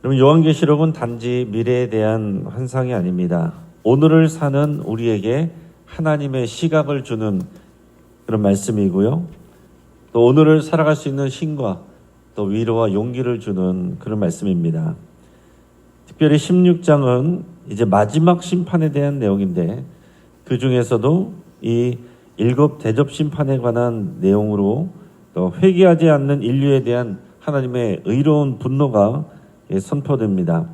그럼 요한계시록은 단지 미래에 대한 환상이 아닙니다. 오늘을 사는 우리에게 하나님의 시각을 주는 그런 말씀이고요. 또 오늘을 살아갈 수 있는 힘과 또 위로와 용기를 주는 그런 말씀입니다. 특별히 16장은 이제 마지막 심판에 대한 내용인데 그 중에서도 이 일곱 대접 심판에 관한 내용으로 또 회개하지 않는 인류에 대한 하나님의 의로운 분노가 예, 선포됩니다.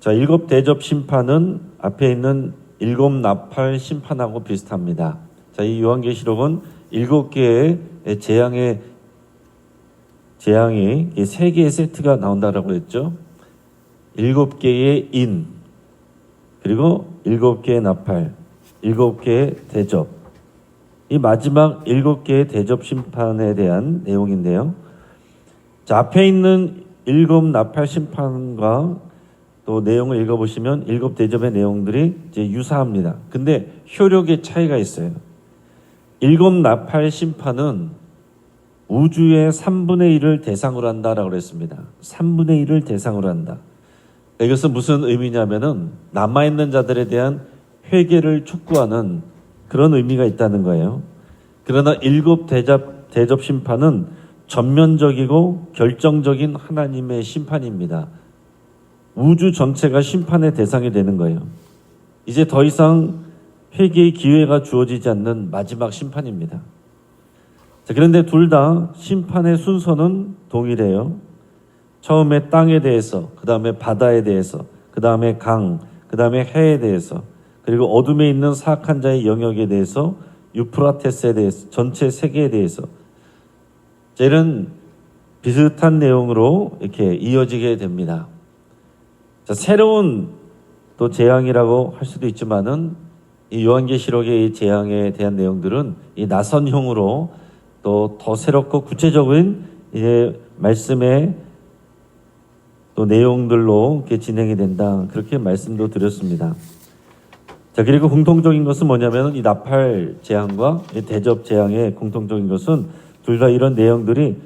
자, 일곱 대접 심판은 앞에 있는 일곱 나팔 심판하고 비슷합니다. 자, 이 요한계시록은 일곱 개의 재앙의 재앙이 이세 개의 세트가 나온다라고 했죠. 일곱 개의 인, 그리고 일곱 개의 나팔, 일곱 개의 대접. 이 마지막 일곱 개의 대접 심판에 대한 내용인데요. 자, 앞에 있는 일곱 나팔 심판과 또 내용을 읽어보시면 일곱 대접의 내용들이 이제 유사합니다. 근데 효력의 차이가 있어요. 일곱 나팔 심판은 우주의 3분의 1을 대상으로 한다라고 그랬습니다. 3분의 1을 대상으로 한다. 이것은 무슨 의미냐면은 남아있는 자들에 대한 회개를 촉구하는 그런 의미가 있다는 거예요. 그러나 일곱 대접, 대접 심판은 전면적이고 결정적인 하나님의 심판입니다. 우주 전체가 심판의 대상이 되는 거예요. 이제 더 이상 회개의 기회가 주어지지 않는 마지막 심판입니다. 자, 그런데 둘 다 심판의 순서는 동일해요. 처음에 땅에 대해서, 그 다음에 바다에 대해서, 그 다음에 강, 그 다음에 해에 대해서, 그리고 어둠에 있는 사악한 자의 영역에 대해서, 유프라테스에 대해서, 전체 세계에 대해서. 자, 이런 비슷한 내용으로 이렇게 이어지게 됩니다. 자, 새로운 또 재앙이라고 할 수도 있지만은 이 요한계시록의 이 재앙에 대한 내용들은 이 나선형으로 또 더 새롭고 구체적인 이제 말씀의 또 내용들로 이렇게 진행이 된다. 그렇게 말씀도 드렸습니다. 자, 그리고 공통적인 것은 뭐냐면 이 나팔 재앙과 이 대접 재앙의 공통적인 것은 둘다 이런 내용들이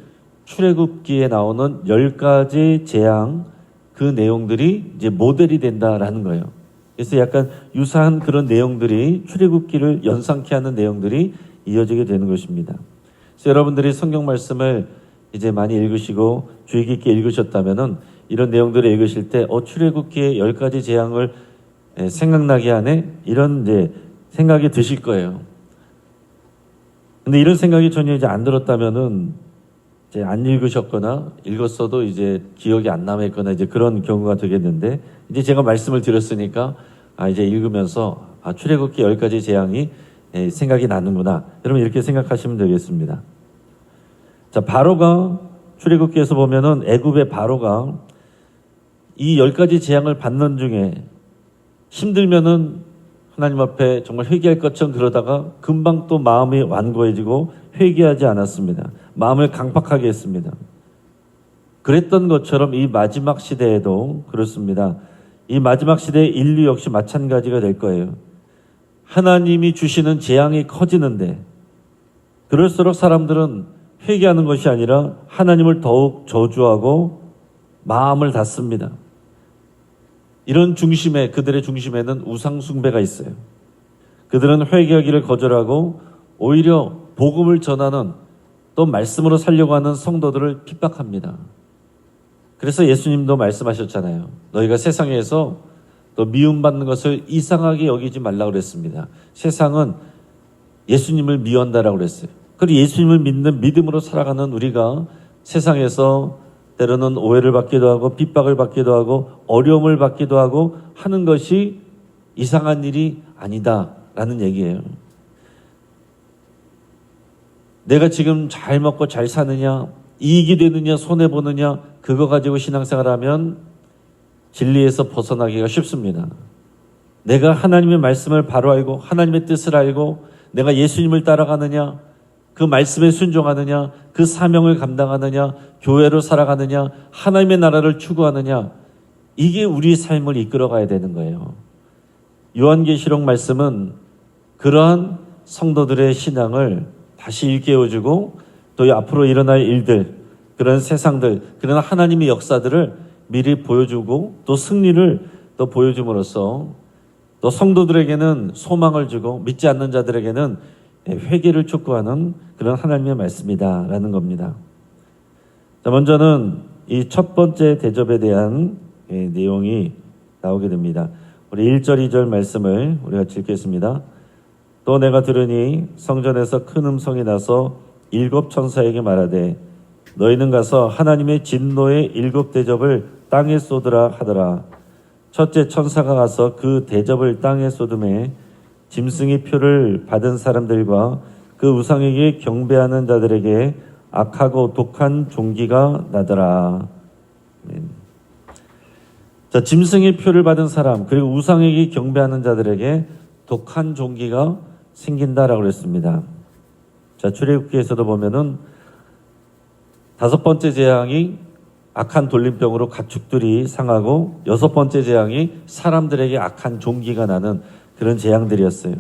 출애굽기에 나오는 열 가지 재앙 그 내용들이 이제 모델이 된다라는 거예요. 그래서 약간 유사한 그런 내용들이 출애굽기를 연상케 하는 내용들이 이어지게 되는 것입니다. 그래서 여러분들이 성경 말씀을 이제 많이 읽으시고 주의 깊게 읽으셨다면은 이런 내용들을 읽으실 때 어, 출애굽기의 열 가지 재앙을 에, 생각나게 하네 이런 이제 생각이 드실 거예요. 근데 이런 생각이 전혀 이제 안 들었다면은 이제 안 읽으셨거나 읽었어도 이제 기억이 안 남아 있거나 이제 그런 경우가 되겠는데 이제 제가 말씀을 드렸으니까 아 이제 읽으면서 아 출애굽기 열 가지 재앙이 에, 생각이 나는구나. 여러분 이렇게 생각하시면 되겠습니다. 자 바로가 출애굽기에서 보면은 애굽의 바로가 이 열 가지 재앙을 받는 중에 힘들면은 하나님 앞에 정말 회개할 것처럼 그러다가 금방 또 마음이 완고해지고 회개하지 않았습니다. 마음을 강팍하게 했습니다. 그랬던 것처럼 이 마지막 시대에도 그렇습니다. 이 마지막 시대의 인류 역시 마찬가지가 될 거예요. 하나님이 주시는 재앙이 커지는데 그럴수록 사람들은 회개하는 것이 아니라 하나님을 더욱 저주하고 마음을 닫습니다. 이런 중심에 그들의 중심에는 우상 숭배가 있어요. 그들은 회개하기를 거절하고 오히려 복음을 전하는 또 말씀으로 살려고 하는 성도들을 핍박합니다. 그래서 예수님도 말씀하셨잖아요. 너희가 세상에서 또 미움받는 것을 이상하게 여기지 말라고 그랬습니다. 세상은 예수님을 미워한다라고 그랬어요. 그리고 예수님을 믿는 믿음으로 살아가는 우리가 세상에서 때로는 오해를 받기도 하고 핍박을 받기도 하고 어려움을 받기도 하고 하는 것이 이상한 일이 아니다라는 얘기예요. 내가 지금 잘 먹고 잘 사느냐, 이익이 되느냐, 손해 보느냐, 그거 가지고 신앙생활 하면 진리에서 벗어나기가 쉽습니다. 내가 하나님의 말씀을 바로 알고, 하나님의 뜻을 알고, 내가 예수님을 따라가느냐, 그 말씀에 순종하느냐, 그 사명을 감당하느냐, 교회로 살아가느냐, 하나님의 나라를 추구하느냐, 이게 우리 삶을 이끌어가야 되는 거예요. 요한계시록 말씀은 그러한 성도들의 신앙을 다시 일깨워주고 또 앞으로 일어날 일들 그런 세상들, 그런 하나님의 역사들을 미리 보여주고 또 승리를 또 보여줌으로써 또 성도들에게는 소망을 주고 믿지 않는 자들에게는 회개를 촉구하는 그런 하나님의 말씀이다라는 겁니다. 자, 먼저는 이 첫 번째 대접에 대한 예, 내용이 나오게 됩니다. 우리 1절, 2절 말씀을 우리가 읽겠습니다. 또 내가 들으니 성전에서 큰 음성이 나서 일곱 천사에게 말하되 너희는 가서 하나님의 진노의 일곱 대접을 땅에 쏟으라 하더라. 첫째 천사가 가서 그 대접을 땅에 쏟음에 짐승의 표를 받은 사람들과 그 우상에게 경배하는 자들에게 악하고 독한 종기가 나더라. 자, 짐승의 표를 받은 사람 그리고 우상에게 경배하는 자들에게 독한 종기가 생긴다라고 그랬습니다. 자, 출애굽기에서도 보면은 다섯 번째 재앙이 악한 돌림병으로 가축들이 상하고 여섯 번째 재앙이 사람들에게 악한 종기가 나는 그런 재앙들이었어요.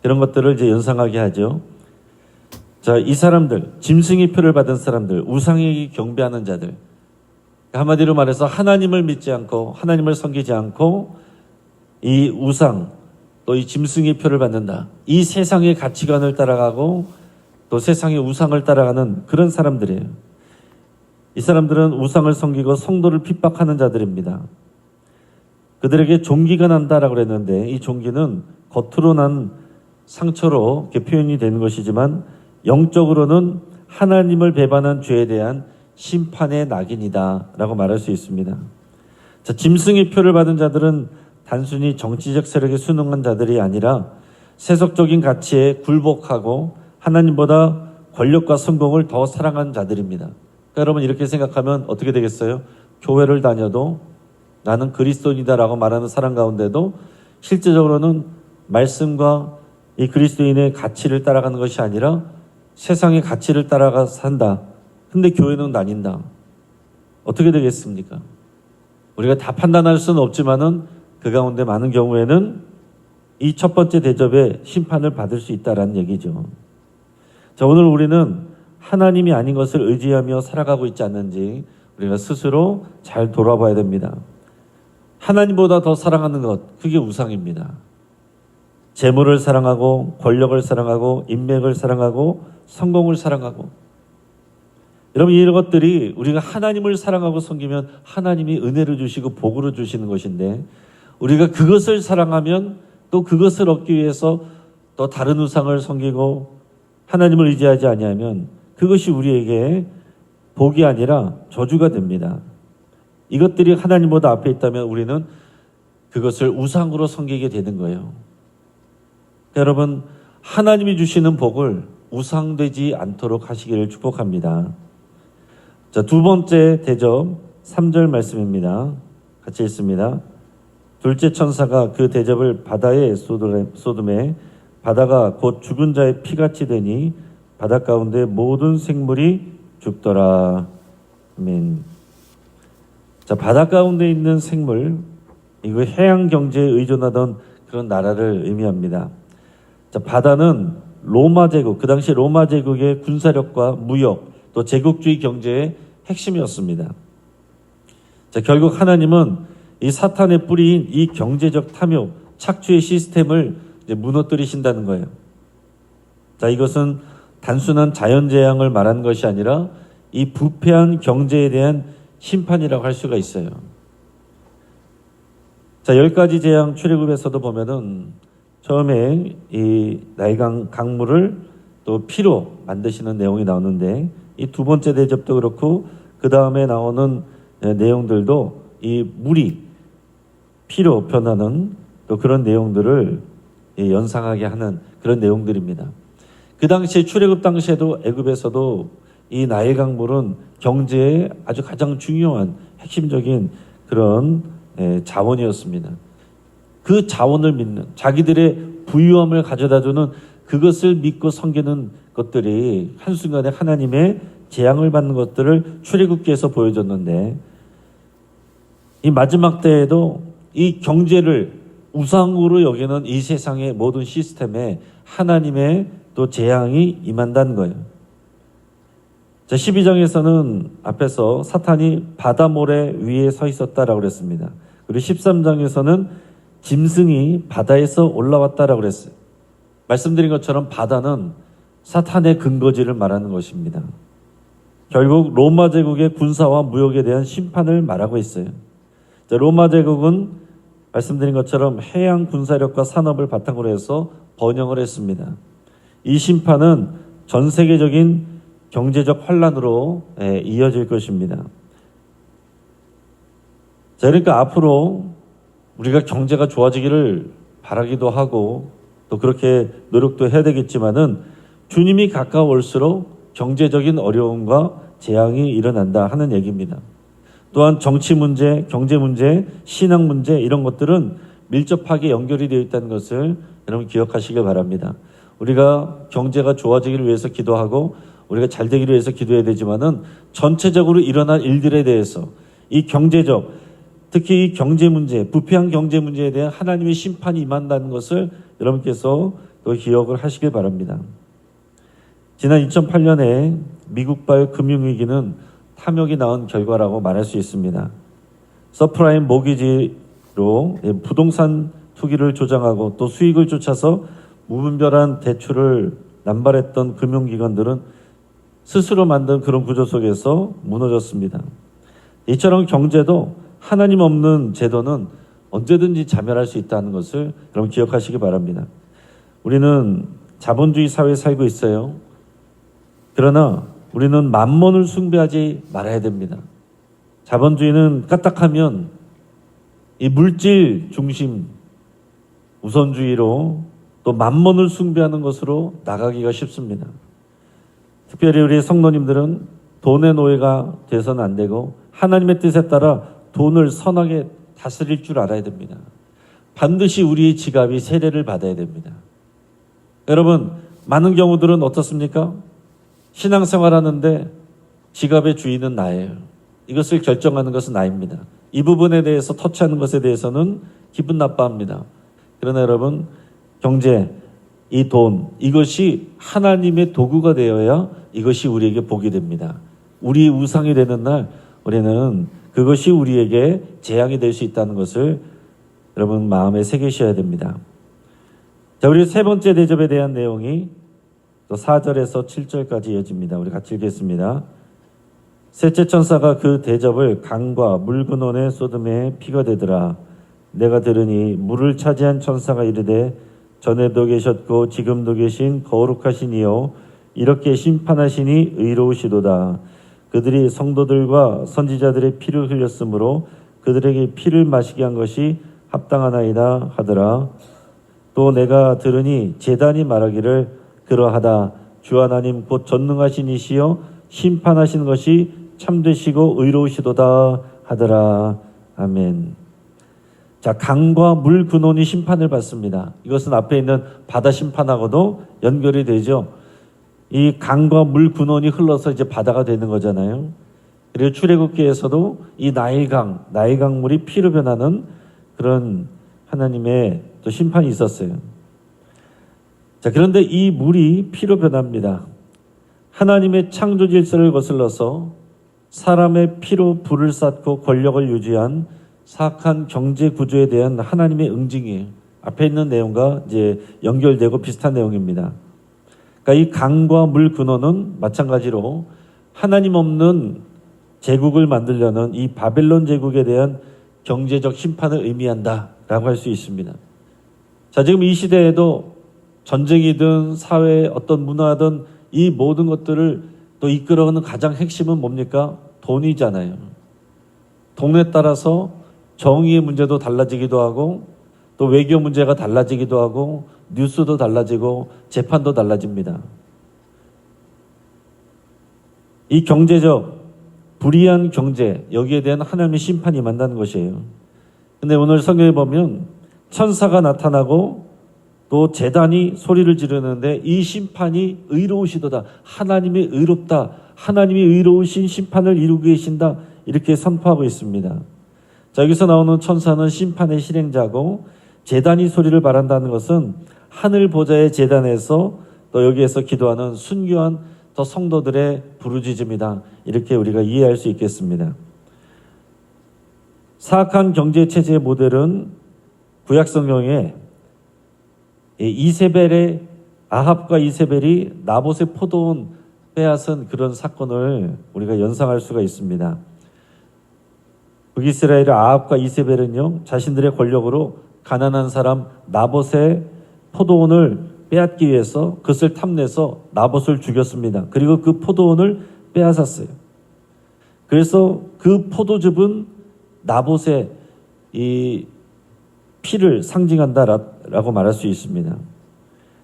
그런 것들을 이제 연상하게 하죠. 자, 이 사람들, 짐승의 표를 받은 사람들, 우상에게 경배하는 자들, 한마디로 말해서 하나님을 믿지 않고 하나님을 섬기지 않고 이 우상 또 이 짐승의 표를 받는다. 이 세상의 가치관을 따라가고 또 세상의 우상을 따라가는 그런 사람들이에요. 이 사람들은 우상을 섬기고 성도를 핍박하는 자들입니다. 그들에게 종기가 난다라고 그랬는데 이 종기는 겉으로 난 상처로 표현이 되는 것이지만 영적으로는 하나님을 배반한 죄에 대한 심판의 낙인이다라고 말할 수 있습니다. 자, 짐승의 표를 받은 자들은 단순히 정치적 세력에 순응한 자들이 아니라 세속적인 가치에 굴복하고 하나님보다 권력과 성공을 더 사랑한 자들입니다. 그러니까 여러분 이렇게 생각하면 어떻게 되겠어요? 교회를 다녀도 나는 그리스도인이다라고 말하는 사람 가운데도 실제적으로는 말씀과 이 그리스도인의 가치를 따라가는 것이 아니라 세상의 가치를 따라가 산다. 근데 교회는 다닌다. 어떻게 되겠습니까? 우리가 다 판단할 수는 없지만은 그 가운데 많은 경우에는 이 첫 번째 대접에 심판을 받을 수 있다라는 얘기죠. 자, 오늘 우리는 하나님이 아닌 것을 의지하며 살아가고 있지 않는지 우리가 스스로 잘 돌아봐야 됩니다. 하나님보다 더 사랑하는 것, 그게 우상입니다. 재물을 사랑하고 권력을 사랑하고 인맥을 사랑하고 성공을 사랑하고 여러분 이런 것들이 우리가 하나님을 사랑하고 섬기면 하나님이 은혜를 주시고 복으로 주시는 것인데 우리가 그것을 사랑하면 또 그것을 얻기 위해서 또 다른 우상을 섬기고 하나님을 의지하지 아니하면 그것이 우리에게 복이 아니라 저주가 됩니다. 이것들이 하나님보다 앞에 있다면 우리는 그것을 우상으로 섬기게 되는 거예요. 그러니까 여러분 하나님이 주시는 복을 우상되지 않도록 하시기를 축복합니다. 자, 두 번째 대접 3절 말씀입니다. 같이 읽습니다. 둘째 천사가 그 대접을 바다에 쏟음에 바다가 곧 죽은 자의 피같이 되니 바다 가운데 모든 생물이 죽더라. 아멘. 자, 바다 가운데 있는 생물, 이거 해양 경제에 의존하던 그런 나라를 의미합니다. 자, 바다는 로마 제국, 그 당시 로마 제국의 군사력과 무역, 또 제국주의 경제의 핵심이었습니다. 자, 결국 하나님은 이 사탄의 뿌리인 이 경제적 탐욕, 착취의 시스템을 무너뜨리신다는 거예요. 자, 이것은 단순한 자연재앙을 말하는 것이 아니라 이 부패한 경제에 대한 심판이라고 할 수가 있어요. 자, 열 가지 재앙 출애굽에서도 보면은 처음에 이 나일강 강물을 또 피로 만드시는 내용이 나오는데 이 두 번째 대접도 그렇고 그 다음에 나오는 내용들도 이 물이 피로 변하는 또 그런 내용들을 연상하게 하는 그런 내용들입니다. 그 당시에 출애굽 당시에도 애굽에서도 이 나일 강물은 경제에 아주 가장 중요한 핵심적인 그런 자원이었습니다. 그 자원을 믿는 자기들의 부유함을 가져다주는 그것을 믿고 섬기는 것들이 한순간에 하나님의 재앙을 받는 것들을 출애굽기에서 보여줬는데 이 마지막 때에도 이 경제를 우상으로 여기는 이 세상의 모든 시스템에 하나님의 또 재앙이 임한다는 거예요. 자, 12장에서는 앞에서 사탄이 바다 모래 위에 서 있었다라고 그랬습니다. 그리고 13장에서는 짐승이 바다에서 올라왔다라고 그랬어요. 말씀드린 것처럼 바다는 사탄의 근거지를 말하는 것입니다. 결국 로마 제국의 군사와 무역에 대한 심판을 말하고 있어요. 자, 로마 제국은 말씀드린 것처럼 해양 군사력과 산업을 바탕으로 해서 번영을 했습니다. 이 심판은 전 세계적인 경제적 환란으로 예, 이어질 것입니다. 자, 그러니까 앞으로 우리가 경제가 좋아지기를 바라기도 하고 또 그렇게 노력도 해야 되겠지만은 주님이 가까울수록 경제적인 어려움과 재앙이 일어난다 하는 얘기입니다. 또한 정치 문제, 경제 문제, 신앙 문제 이런 것들은 밀접하게 연결이 되어 있다는 것을 여러분 기억하시길 바랍니다. 우리가 경제가 좋아지기를 위해서 기도하고 우리가 잘 되기를 위해서 기도해야 되지만은 전체적으로 일어날 일들에 대해서 이 경제적 특히 이 경제 문제, 부패한 경제 문제에 대한 하나님의 심판이 임한다는 것을 여러분께서 또 기억을 하시길 바랍니다. 지난 2008년에 미국발 금융위기는 탐욕이 낳은 결과라고 말할 수 있습니다. 서프라임 모기지로 부동산 투기를 조장하고 또 수익을 쫓아서 무분별한 대출을 남발했던 금융기관들은 스스로 만든 그런 구조 속에서 무너졌습니다. 이처럼 경제도 하나님 없는 제도는 언제든지 자멸할 수 있다는 것을 여러분 기억하시기 바랍니다. 우리는 자본주의 사회에 살고 있어요. 그러나 우리는 만몬을 숭배하지 말아야 됩니다. 자본주의는 까딱하면 이 물질 중심 우선주의로 또 만몬을 숭배하는 것으로 나가기가 쉽습니다. 특별히 우리 성도님들은 돈의 노예가 돼서는 안 되고 하나님의 뜻에 따라 돈을 선하게 다스릴 줄 알아야 됩니다. 반드시 우리의 지갑이 세례를 받아야 됩니다. 여러분, 많은 경우들은 어떻습니까? 신앙생활 하는데 지갑의 주인은 나예요. 이것을 결정하는 것은 나입니다. 이 부분에 대해서 터치하는 것에 대해서는 기분 나빠합니다. 그러나 여러분, 경제, 이 돈, 이것이 하나님의 도구가 되어야 이것이 우리에게 복이 됩니다. 우리 우상이 되는 날 우리는 그것이 우리에게 재앙이 될 수 있다는 것을 여러분 마음에 새기셔야 됩니다. 자, 우리 세 번째 대접에 대한 내용이 또 4절에서 7절까지 이어집니다. 우리 같이 읽겠습니다. 셋째 천사가 그 대접을 강과 물 근원에 쏟음에 피가 되더라. 내가 들으니 물을 차지한 천사가 이르되 전에도 계셨고 지금도 계신 거룩하신 이요 이렇게 심판하시니 의로우시도다. 그들이 성도들과 선지자들의 피를 흘렸으므로 그들에게 피를 마시게 한 것이 합당하나이다 하더라. 또 내가 들으니 재단이 말하기를 그러하다. 주 하나님 곧 전능하신 이시여 심판하신 것이 참되시고 의로우시도다 하더라. 아멘. 자, 강과 물 근원이 심판을 받습니다. 이것은 앞에 있는 바다 심판하고도 연결이 되죠. 이 강과 물 근원이 흘러서 이제 바다가 되는 거잖아요. 그리고 출애굽기에서도 이 나일강, 나일강 물이 피로 변하는 그런 하나님의 또 심판이 있었어요. 자, 그런데 이 물이 피로 변합니다. 하나님의 창조 질서를 거슬러서 사람의 피로 불을 쌓고 권력을 유지한 사악한 경제 구조에 대한 하나님의 응징이에요. 앞에 있는 내용과 이제 연결되고 비슷한 내용입니다. 그러니까 이 강과 물 근원은 마찬가지로 하나님 없는 제국을 만들려는 이 바벨론 제국에 대한 경제적 심판을 의미한다라고 할 수 있습니다. 자, 지금 이 시대에도 전쟁이든 사회 어떤 문화든 이 모든 것들을 또 이끌어가는 가장 핵심은 뭡니까? 돈이잖아요. 돈에 따라서 정의의 문제도 달라지기도 하고 또 외교 문제가 달라지기도 하고 뉴스도 달라지고 재판도 달라집니다. 이 경제적 불이한 경제 여기에 대한 하나님의 심판이 만나는 것이에요. 근데 오늘 성경에 보면 천사가 나타나고 또 재단이 소리를 지르는데 이 심판이 의로우시도다. 하나님이 의롭다. 하나님이 의로우신 심판을 이루고 계신다. 이렇게 선포하고 있습니다. 자, 여기서 나오는 천사는 심판의 실행자고 재단이 소리를 바란다는 것은 하늘 보좌의 재단에서 또 여기에서 기도하는 순교한 더 성도들의 부르짖음이다. 이렇게 우리가 이해할 수 있겠습니다. 사악한 경제 체제의 모델은 구약 성경에 이 이세벨의 아합과 이세벨이 나봇의 포도원 빼앗은 그런 사건을 우리가 연상할 수가 있습니다. 북이스라엘의 아합과 이세벨은요 자신들의 권력으로 가난한 사람 나봇의 포도원을 빼앗기 위해서 그것을 탐내서 나봇을 죽였습니다. 그리고 그 포도원을 빼앗았어요. 그래서 그 포도즙은 나봇의 이 피를 상징한다라고 말할 수 있습니다.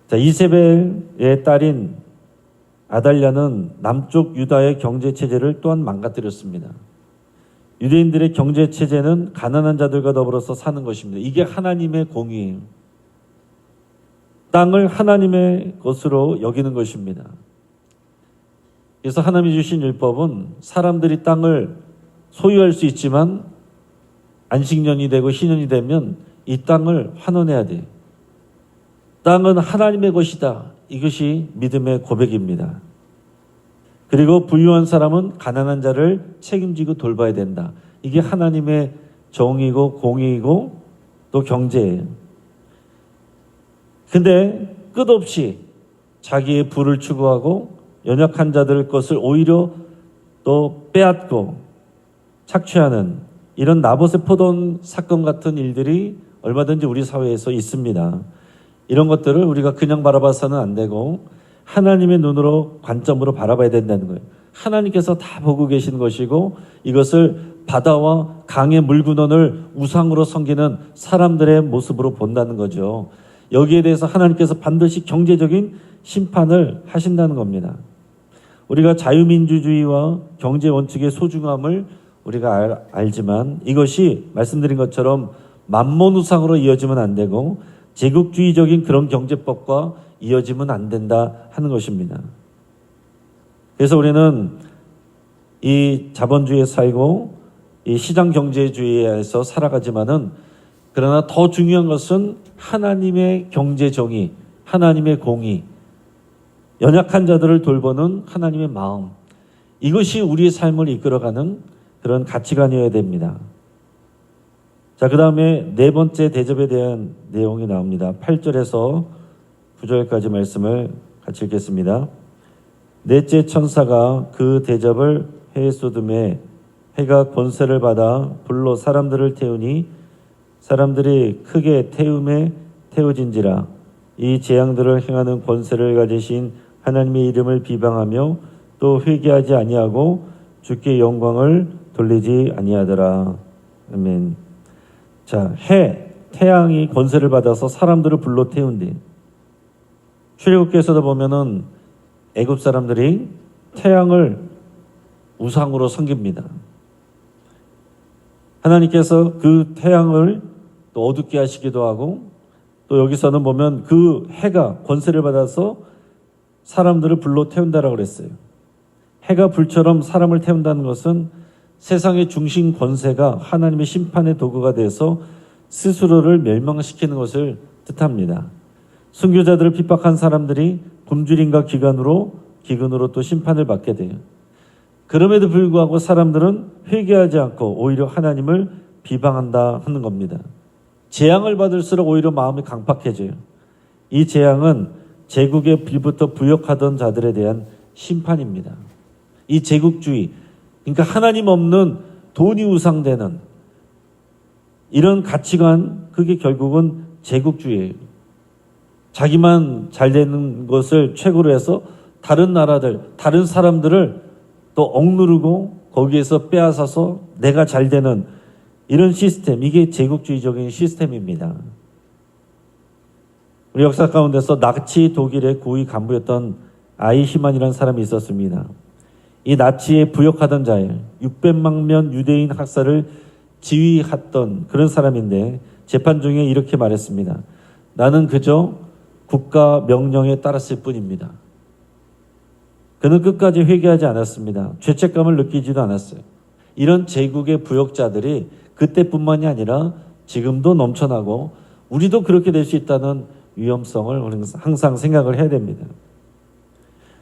자, 이세벨의 딸인 아달랴는 남쪽 유다의 경제 체제를 또한 망가뜨렸습니다. 유대인들의 경제 체제는 가난한 자들과 더불어서 사는 것입니다. 이게 하나님의 공의예요. 땅을 하나님의 것으로 여기는 것입니다. 그래서 하나님이 주신 율법은 사람들이 땅을 소유할 수 있지만 안식년이 되고 희년이 되면 이 땅을 환원해야 돼. 땅은 하나님의 것이다. 이것이 믿음의 고백입니다. 그리고 부유한 사람은 가난한 자를 책임지고 돌봐야 된다. 이게 하나님의 정의고 공의이고 또 경제예요. 근데 끝없이 자기의 부를 추구하고 연약한 자들 것을 오히려 또 빼앗고 착취하는 이런 나봇의 포돈 사건 같은 일들이 얼마든지 우리 사회에서 있습니다. 이런 것들을 우리가 그냥 바라봐서는 안 되고 하나님의 눈으로 관점으로 바라봐야 된다는 거예요. 하나님께서 다 보고 계신 것이고 이것을 바다와 강의 물근원을 우상으로 섬기는 사람들의 모습으로 본다는 거죠. 여기에 대해서 하나님께서 반드시 경제적인 심판을 하신다는 겁니다. 우리가 자유민주주의와 경제 원칙의 소중함을 우리가 알, 알지만 이것이 말씀드린 것처럼 만몬 우상으로 이어지면 안 되고 제국주의적인 그런 경제법과 이어지면 안 된다 하는 것입니다. 그래서 우리는 이 자본주의에 살고 이 시장 경제주의에서 살아가지만은 그러나 더 중요한 것은 하나님의 경제 정의, 하나님의 공의, 연약한 자들을 돌보는 하나님의 마음. 이것이 우리의 삶을 이끌어가는 그런 가치관이어야 됩니다. 자, 그 다음에 네 번째 대접에 대한 내용이 나옵니다. 8절에서 9절까지 말씀을 같이 읽겠습니다. 넷째 천사가 그 대접을 해에 쏟음에 해가 권세를 받아 불로 사람들을 태우니 사람들이 크게 태움에 태워진지라 이 재앙들을 행하는 권세를 가지신 하나님의 이름을 비방하며 또 회개하지 아니하고 주께 영광을 돌리지 아니하더라. 아멘. 자, 해, 태양이 권세를 받아서 사람들을 불러 태운대. 출애굽기에서도 보면은 애굽 사람들이 태양을 우상으로 섬깁니다. 하나님께서 그 태양을 또 어둡게 하시기도 하고 또 여기서는 보면 그 해가 권세를 받아서 사람들을 불러 태운다라고 그랬어요. 해가 불처럼 사람을 태운다는 것은 세상의 중심 권세가 하나님의 심판의 도구가 돼서 스스로를 멸망시키는 것을 뜻합니다. 순교자들을 핍박한 사람들이 굶주림과 기간으로 기근으로 또 심판을 받게 돼요. 그럼에도 불구하고 사람들은 회개하지 않고 오히려 하나님을 비방한다 하는 겁니다. 재앙을 받을수록 오히려 마음이 강팍해져요. 이 재앙은 제국의 빌부터 부역하던 자들에 대한 심판입니다. 이 제국주의, 그러니까 하나님 없는 돈이 우상되는 이런 가치관, 그게 결국은 제국주의예요. 자기만 잘 되는 것을 최고로 해서 다른 나라들, 다른 사람들을 또 억누르고 거기에서 빼앗아서 내가 잘 되는 이런 시스템, 이게 제국주의적인 시스템입니다. 우리 역사 가운데서 나치 독일의 고위 간부였던 아이히만이라는 사람이 있었습니다. 이 나치에 부역하던 자예 600만 명 유대인 학살을 지휘했던 그런 사람인데 재판 중에 이렇게 말했습니다. 나는 그저 국가 명령에 따랐을 뿐입니다. 그는 끝까지 회개하지 않았습니다. 죄책감을 느끼지도 않았어요. 이런 제국의 부역자들이 그때뿐만이 아니라 지금도 넘쳐나고 우리도 그렇게 될 수 있다는 위험성을 항상 생각을 해야 됩니다.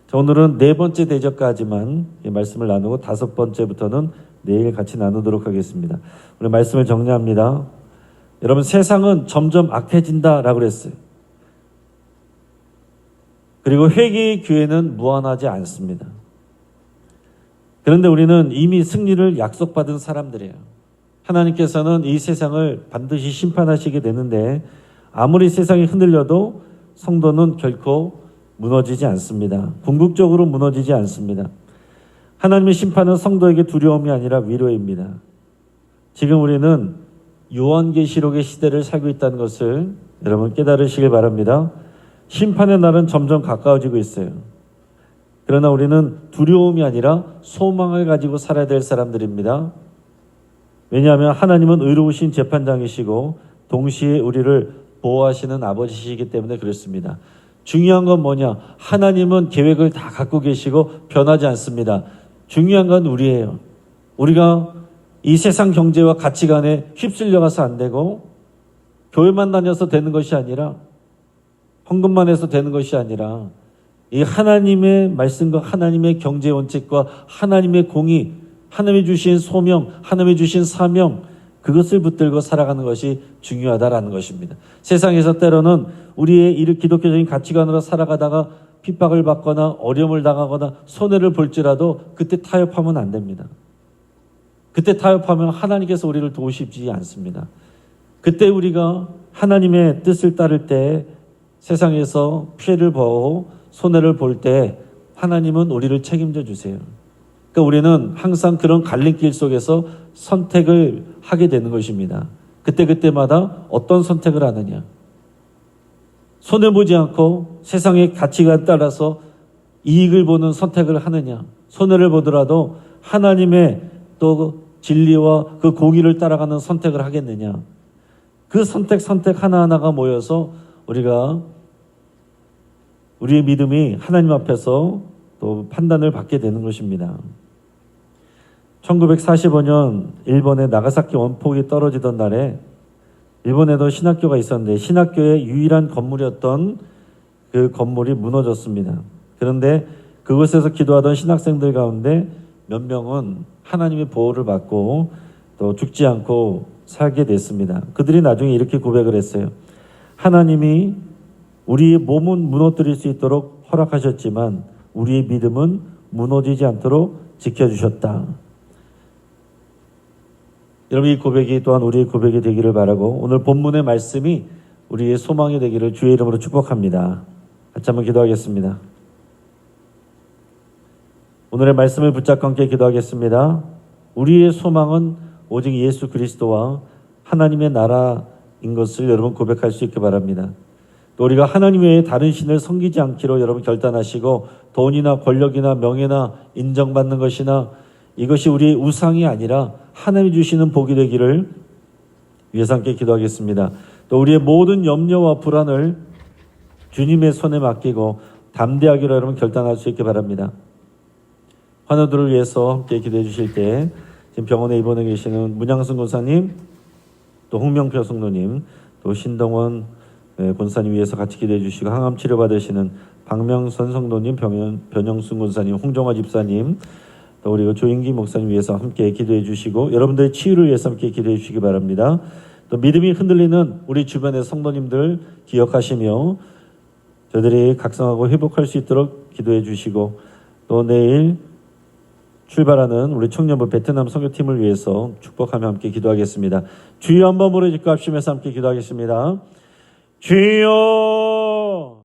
자, 오늘은 네 번째 대접까지만 이 말씀을 나누고 다섯 번째부터는 내일 같이 나누도록 하겠습니다. 우리 말씀을 정리합니다. 여러분 세상은 점점 악해진다라고 그랬어요. 그리고 회개의 기회는 무한하지 않습니다. 그런데 우리는 이미 승리를 약속받은 사람들이에요. 하나님께서는 이 세상을 반드시 심판하시게 되는데 아무리 세상이 흔들려도 성도는 결코 무너지지 않습니다. 궁극적으로 무너지지 않습니다. 하나님의 심판은 성도에게 두려움이 아니라 위로입니다. 지금 우리는 요한계시록의 시대를 살고 있다는 것을 여러분 깨달으시길 바랍니다. 심판의 날은 점점 가까워지고 있어요. 그러나 우리는 두려움이 아니라 소망을 가지고 살아야 될 사람들입니다. 왜냐하면 하나님은 의로우신 재판장이시고 동시에 우리를 보호하시는 아버지시기 때문에 그렇습니다. 중요한 건 뭐냐? 하나님은 계획을 다 갖고 계시고 변하지 않습니다. 중요한 건 우리예요. 우리가 이 세상 경제와 가치관에 휩쓸려가서 안 되고 교회만 다녀서 되는 것이 아니라 헌금만 해서 되는 것이 아니라 이 하나님의 말씀과 하나님의 경제 원칙과 하나님의 공의, 하나님이 주신 소명, 하나님이 주신 사명 그것을 붙들고 살아가는 것이 중요하다라는 것입니다. 세상에서 때로는 우리의 이 기독교적인 가치관으로 살아가다가 핍박을 받거나 어려움을 당하거나 손해를 볼지라도 그때 타협하면 안 됩니다. 그때 타협하면 하나님께서 우리를 도우시지 않습니다. 그때 우리가 하나님의 뜻을 따를 때 세상에서 피해를 보고 손해를 볼 때 하나님은 우리를 책임져 주세요. 그러니까 우리는 항상 그런 갈림길 속에서 선택을 하게 되는 것입니다. 그때그때마다 어떤 선택을 하느냐. 손해보지 않고 세상의 가치관에 따라서 이익을 보는 선택을 하느냐. 손해를 보더라도 하나님의 또 진리와 그 공의를 따라가는 선택을 하겠느냐. 그 선택, 선택 하나하나가 모여서 우리가 우리의 믿음이 하나님 앞에서 또 판단을 받게 되는 것입니다. 1945년 일본의 나가사키 원폭이 떨어지던 날에 일본에도 신학교가 있었는데 신학교의 유일한 건물이었던 그 건물이 무너졌습니다. 그런데 그곳에서 기도하던 신학생들 가운데 몇 명은 하나님의 보호를 받고 또 죽지 않고 살게 됐습니다. 그들이 나중에 이렇게 고백을 했어요. 하나님이 우리의 몸은 무너뜨릴 수 있도록 허락하셨지만 우리의 믿음은 무너지지 않도록 지켜주셨다. 여러분 이 고백이 또한 우리의 고백이 되기를 바라고 오늘 본문의 말씀이 우리의 소망이 되기를 주의 이름으로 축복합니다. 같이 한번 기도하겠습니다. 오늘의 말씀을 붙잡고 함께 기도하겠습니다. 우리의 소망은 오직 예수 그리스도와 하나님의 나라 인 것을 여러분 고백할 수 있게 바랍니다. 또 우리가 하나님 외에 다른 신을 섬기지 않기로 여러분 결단하시고 돈이나 권력이나 명예나 인정받는 것이나 이것이 우리의 우상이 아니라 하나님이 주시는 복이 되기를 위해서 함께 기도하겠습니다. 또 우리의 모든 염려와 불안을 주님의 손에 맡기고 담대하기로 여러분 결단할 수 있게 바랍니다. 환우들을 위해서 함께 기도해 주실 때 지금 병원에 입원해 계시는 문양승 권사님, 또 홍명표 성도님, 또 신동원 네, 권사님 위해서 같이 기도해 주시고 항암 치료 받으시는 박명선 성도님, 변영, 변영순 권사님, 홍정화 집사님, 또 우리 조인기 목사님 위해서 함께 기도해 주시고 여러분들의 치유를 위해서 함께 기도해 주시기 바랍니다. 또 믿음이 흔들리는 우리 주변의 성도님들 기억하시며 저들이 각성하고 회복할 수 있도록 기도해 주시고 또 내일 출발하는 우리 청년부 베트남 선교팀을 위해서 축복하며 함께 기도하겠습니다. 주여 한번 부르짖고 합심해서 함께 기도하겠습니다. 주여